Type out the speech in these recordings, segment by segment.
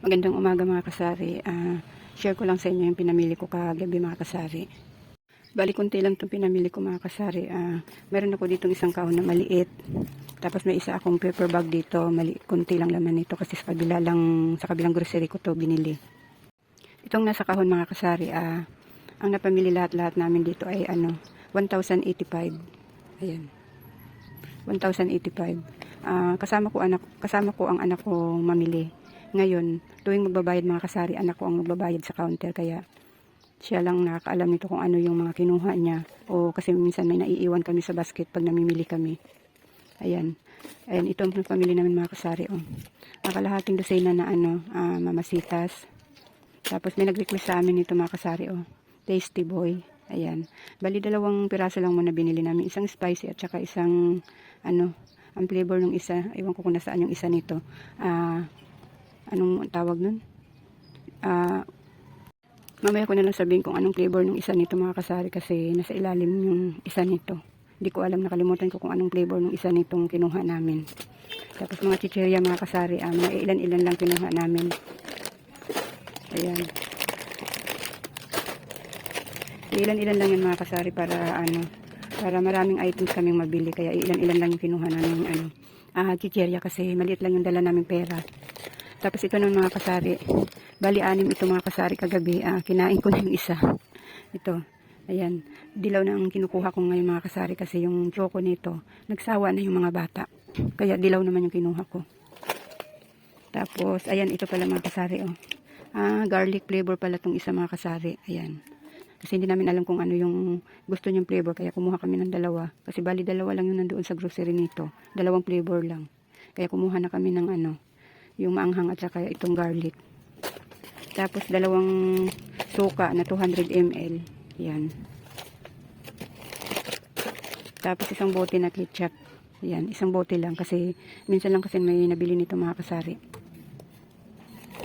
Magandang umaga mga kasari. Ah, share ko lang sa inyo yung pinamili ko kagabi mga kasari. Bali konti lang itong pinamili ko mga kasari. Ah, meron ako ditong isang kahon na maliit. Tapos may isa akong paper bag dito. Mali, konti lang laman nito kasi sa kabila lang, sa kabilang grocery ko to binili. Itong nasa kahon mga kasari, ah, ang napamili lahat-lahat namin dito ay ano, 1,085. Ayan. 1,085. Ah, kasama ko anak kasama ko ang anak ko mamili. Ngayon, tuwing magbabayad mga kasari, anak ko ang magbabayad sa counter kaya siya lang nakakaalam nito kung ano yung mga kinuha niya o kasi minsan may naiiwan kami sa basket pag namimili kami. Ayan. Ayan, ito ang pamili namin mga kasari. Oh. Nakalahating dosena na ano, ah, mamasitas. Tapos may nag-request sa amin ito mga kasari. Oh. Tasty boy. Ayan. Bali dalawang piraso lang muna binili namin. Isang spicy at saka isang ano, ang flavor ng isa. Ewan ko kung nasaan yung isa nito. Ah, anong tawag nun? Ah, mamaya ko na lang sabihin kung anong flavor ng isa nito mga kasari kasi nasa ilalim yung isa nito. Hindi ko alam, nakalimutan ko kung anong flavor ng isa nitong kinuha namin. Tapos mga chichirya mga kasari, ah, mga ilan-ilan lang kinuha namin. Ayan. Ilan-ilan lang yan mga kasari para ano, para maraming items kaming mabili. Kaya ilan-ilan lang yung kinuha namin ano, ah, chichirya kasi maliit lang yung dala namin pera. Tapos ito ng mga kasari. Bali anim ito mga kasari kagabi. Ah, kinain ko na yung isa. Ito. Ayan. Dilaw na ang kinukuha ko ngayon mga kasari kasi yung choco nito. Nagsawa na yung mga bata. Kaya dilaw naman yung kinuha ko. Tapos, ayan, ito pala mga kasari, oh. Ah, garlic flavor pala tong isa mga kasari. Ayan. Kasi hindi namin alam kung ano yung gusto niyang flavor. Kaya kumuha kami ng dalawa. Kasi bali dalawa lang yung nandoon sa grocery nito. Dalawang flavor lang. Kaya kumuha na kami ng ano, yung maanghang at saka itong garlic. Tapos dalawang suka na 200 ml. Yan. Tapos isang bote na ketchup. Yan, isang bote lang kasi minsan lang kasi may nabili nito mga kasari.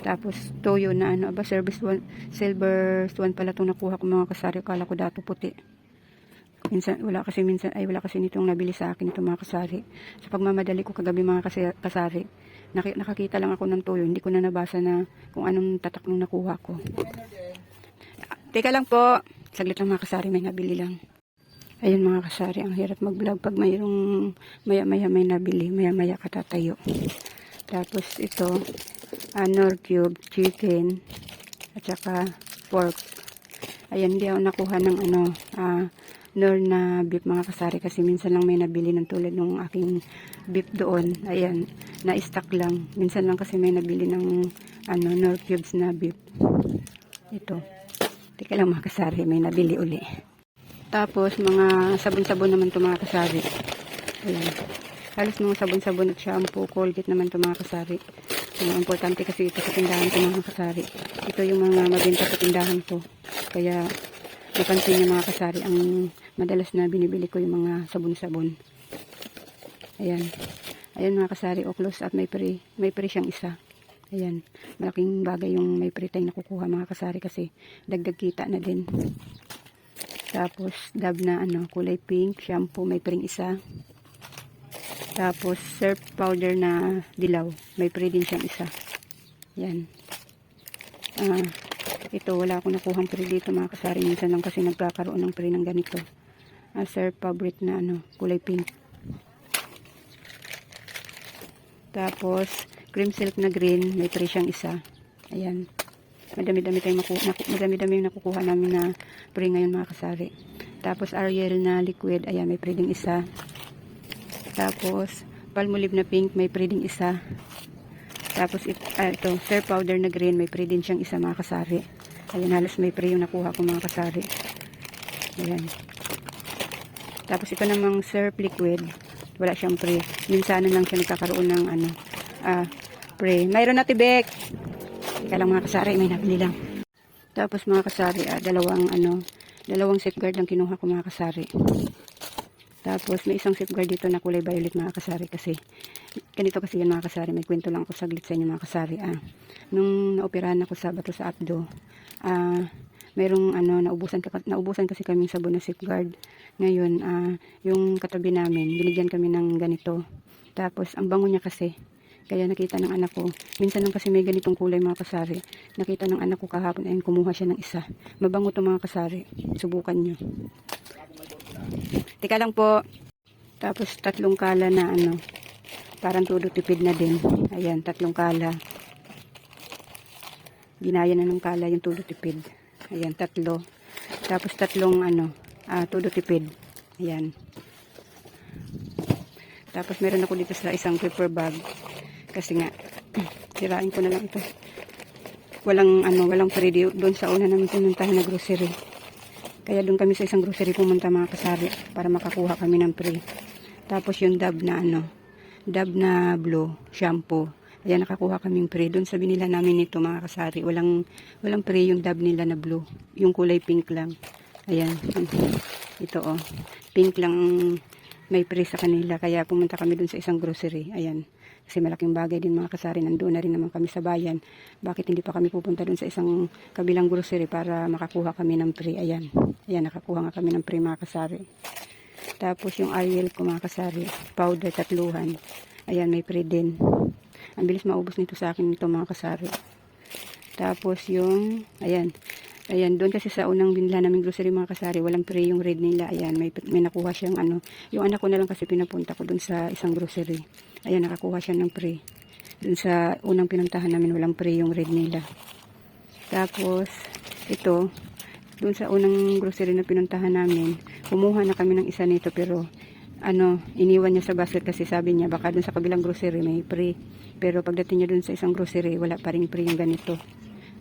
Tapos toyo na ano, aba service one, silver one pala itong nakuha ko mga kasari. Kala ko dato puti. Minsan, wala kasi minsan, ay wala kasi nitong nabili sa akin ito mga kasari. Sa pagmamadali ko kagabi mga kasari, nakakita lang ako ng toyo. Hindi ko na nabasa na kung anong tatak nung nakuha ko. Ah, Teka lang po. Saglit lang mga kasari, may nabili lang. Ayun mga kasari, ang hirap mag-vlog pag mayroong maya-maya may nabili, maya-maya katatayo. Tapos ito, uh, nor cube, chicken, at saka pork. Ayan, hindi ako nakuha ng ano, ah, nor na beef mga kasari kasi minsan lang may nabili ng tulad ng aking beef doon. Ayan, na-stock lang. Minsan lang kasi may nabili ng ano, nor cubes na beef. Ito. Teka lang mga kasari, may nabili uli. Tapos mga sabon-sabon naman to mga kasari. Ayan. Halos mga sabon-sabon at shampoo, Colgate naman to mga kasari. Ang importante kasi ito sa tindahan ko mga kasari. Ito yung mga mabenta sa tindahan ko. Kaya napansin niyo mga kasari ang madalas na binibili ko yung mga sabon-sabon. Ayan. Ayan mga kasari, o close up may free. May free siyang isa. Ayan. Malaking bagay yung may free tayong nakukuha mga kasari kasi dagdag kita na din. Tapos, dab na ano, kulay pink, shampoo, may pring isa. Tapos, surf powder na dilaw, may pre din siyang isa. Yan. Ah, ito, wala akong nakuhang pre dito mga kasari. Minsan lang kasi nagkakaroon ng pre ng ganito. Ah, surf fabric na ano, kulay pink. Tapos, cream silk na green, may pre siyang isa. Ayan. Madami-dami tayong maku madami-dami yung nakukuha namin na pre ngayon mga kasari. Tapos Ariel na liquid, ayan may pre isa. Tapos Palmolive na pink, may pre isa. Tapos it, ah, ito, fair powder na green, may pre din siyang isa mga kasari. Ayan, halos may pre yung nakuha ko mga kasari. Ayan. Tapos ito namang surf liquid, wala siyang pre. Minsan lang siya nagkakaroon ng ano, ah, pre. Mayroon na tibek. Teka lang mga kasari, may nabili lang. Tapos mga kasari, ah, dalawang ano, dalawang safeguard lang kinuha ko mga kasari. Tapos may isang safeguard dito na kulay violet mga kasari kasi ganito kasi yan mga kasari. May kwento lang ako saglit sa inyo mga kasari. Ah, nung naoperahan ako sa bato sa Abdo, ah, merong ano, naubusan, naubusan kasi kami sabon na safeguard. Ngayon, ah, yung katabi namin, binigyan kami ng ganito. Tapos, ang bango niya kasi, Kaya nakita ng anak ko, minsan lang kasi may ganitong kulay mga kasari. Nakita ng anak ko kahapon, ayun, kumuha siya ng isa. Mabango to mga kasari. Subukan nyo. Tika lang po. Tapos tatlong kala na ano, parang todo tipid na din. Ayan, tatlong kala. Ginaya na ng kala yung todo tipid. Ayan, tatlo. Tapos tatlong ano, ah, todo tipid. Ayan. Tapos meron ako dito sa isang paper bag. Kasi nga, sirain ko na lang ito. Walang ano, walang free doon sa una namin pumuntahan na grocery. Kaya doon kami sa isang grocery pumunta mga kasari para makakuha kami ng free. Tapos yung dab na ano, dab na blue shampoo. Ayan, nakakuha kaming free. Doon sa binila namin ito mga kasari. Walang, walang free yung dab nila na blue. Yung kulay pink lang. Ayan. Ito oh. Pink lang may free sa kanila. Kaya pumunta kami doon sa isang grocery. Ayan. Kasi malaking bagay din mga kasari. Nandoon na rin naman kami sa bayan. Bakit hindi pa kami pupunta doon sa isang kabilang grocery para makakuha kami ng free. Ayan. Ayan, nakakuha nga kami ng free mga kasari. Tapos yung Ariel ko mga kasari. Powder tatluhan. Ayan, may free din. Ang bilis maubos nito sa akin ito mga kasari. Tapos yung, ayan, ayan, doon kasi sa unang binila namin grocery mga kasari, walang free yung red nila. Ayan, may, may nakuha siyang ano, yung anak ko na lang kasi pinapunta ko doon sa isang grocery. Ayan, nakakuha siya ng free. Doon sa unang pinuntahan namin, walang free yung red nila. Tapos, ito, doon sa unang grocery na pinuntahan namin, kumuha na kami ng isa nito pero ano, iniwan niya sa basket kasi sabi niya baka doon sa kabilang grocery may free. Pero pagdating niya doon sa isang grocery, wala pa rin free yung ganito.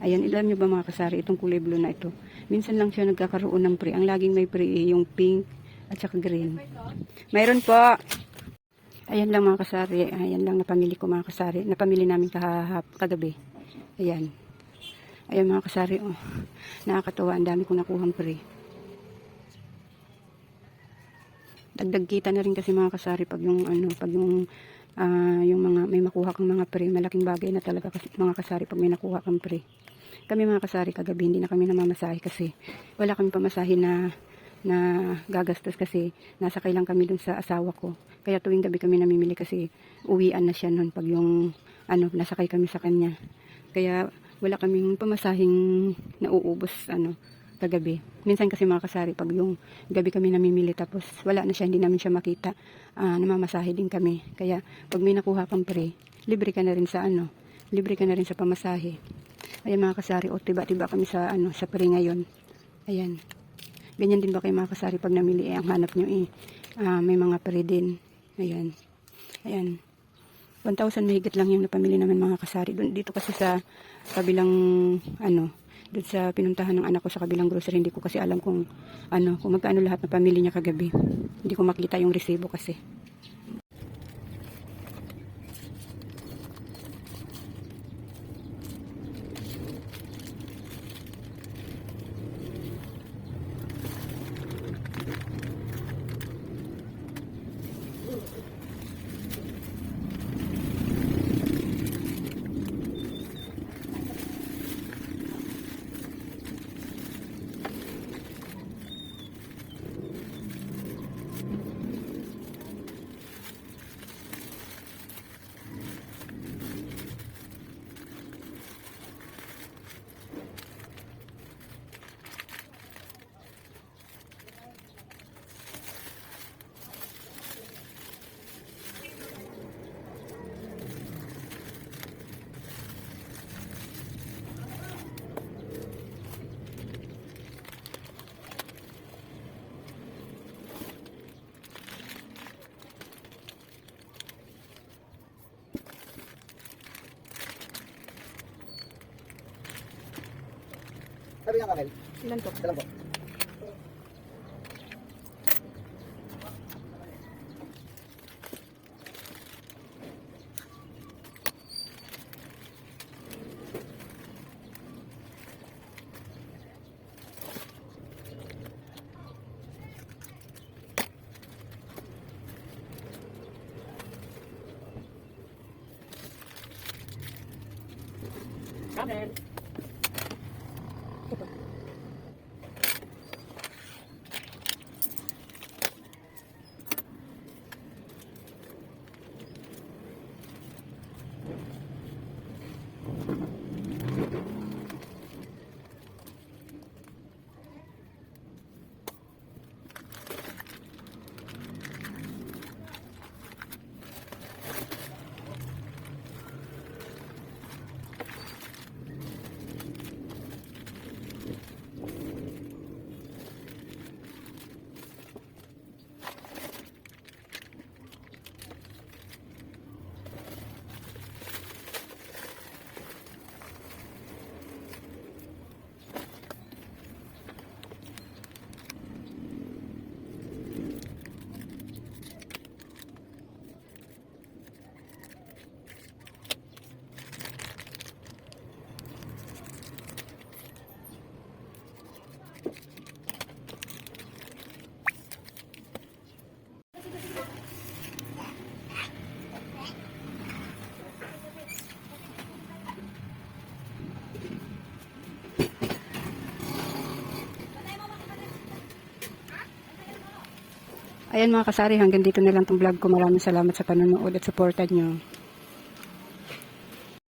Ayan, ilam niyo ba mga kasari, itong kulay blue na ito. Minsan lang siya nagkakaroon ng free. Ang laging may free eh, yung pink at saka green. Mayroon po. Ayan lang mga kasari. Ayan lang napamili ko mga kasari. Napamili namin kahahap, kagabi. Ayan. Ayan mga kasari. Oh. Nakakatawa. Ang dami kong nakuhang free. Dagdag kita na rin kasi mga kasari pag yung ano pag yung ah, yung mga may makuha kang mga pre malaking bagay na talaga kasi mga kasari pag may nakuha kang pre. Kami mga kasari kagabi hindi na kami namamasahe kasi wala kami pamasahe na na gagastos kasi nasa kailang kami dun sa asawa ko. Kaya tuwing gabi kami namimili kasi uwian na siya nun pag yung ano nasakay kami sa kanya. Kaya wala kaming pamasahing nauubos ano kagabi. Minsan kasi mga kasari, pag yung gabi kami namimili tapos wala na siya, hindi namin siya makita, ah, namamasahe din kami. Kaya pag may nakuha kang pre, libre ka na rin sa ano, libre ka na rin sa pamasahe. Ayan mga kasari, o tiba-tiba kami sa ano, sa pre ngayon. Ayan. Ganyan din ba kayo mga kasari pag namili eh, ang hanap nyo eh, ah, may mga pre din. Ayan. Ayan. 1,000 mahigit lang yung napamili namin mga kasari. Dito kasi sa kabilang ano, doon sa pinuntahan ng anak ko sa kabilang grocery, hindi ko kasi alam kung ano, kung magkano lahat ng pamilya niya kagabi. Hindi ko makita yung resibo kasi. Sabi nga Kamel, Ilan to? dalang po. Kamel. Ayan mga kasari, hanggang dito na lang tong vlog ko. Maraming salamat sa panonood at supportan nyo.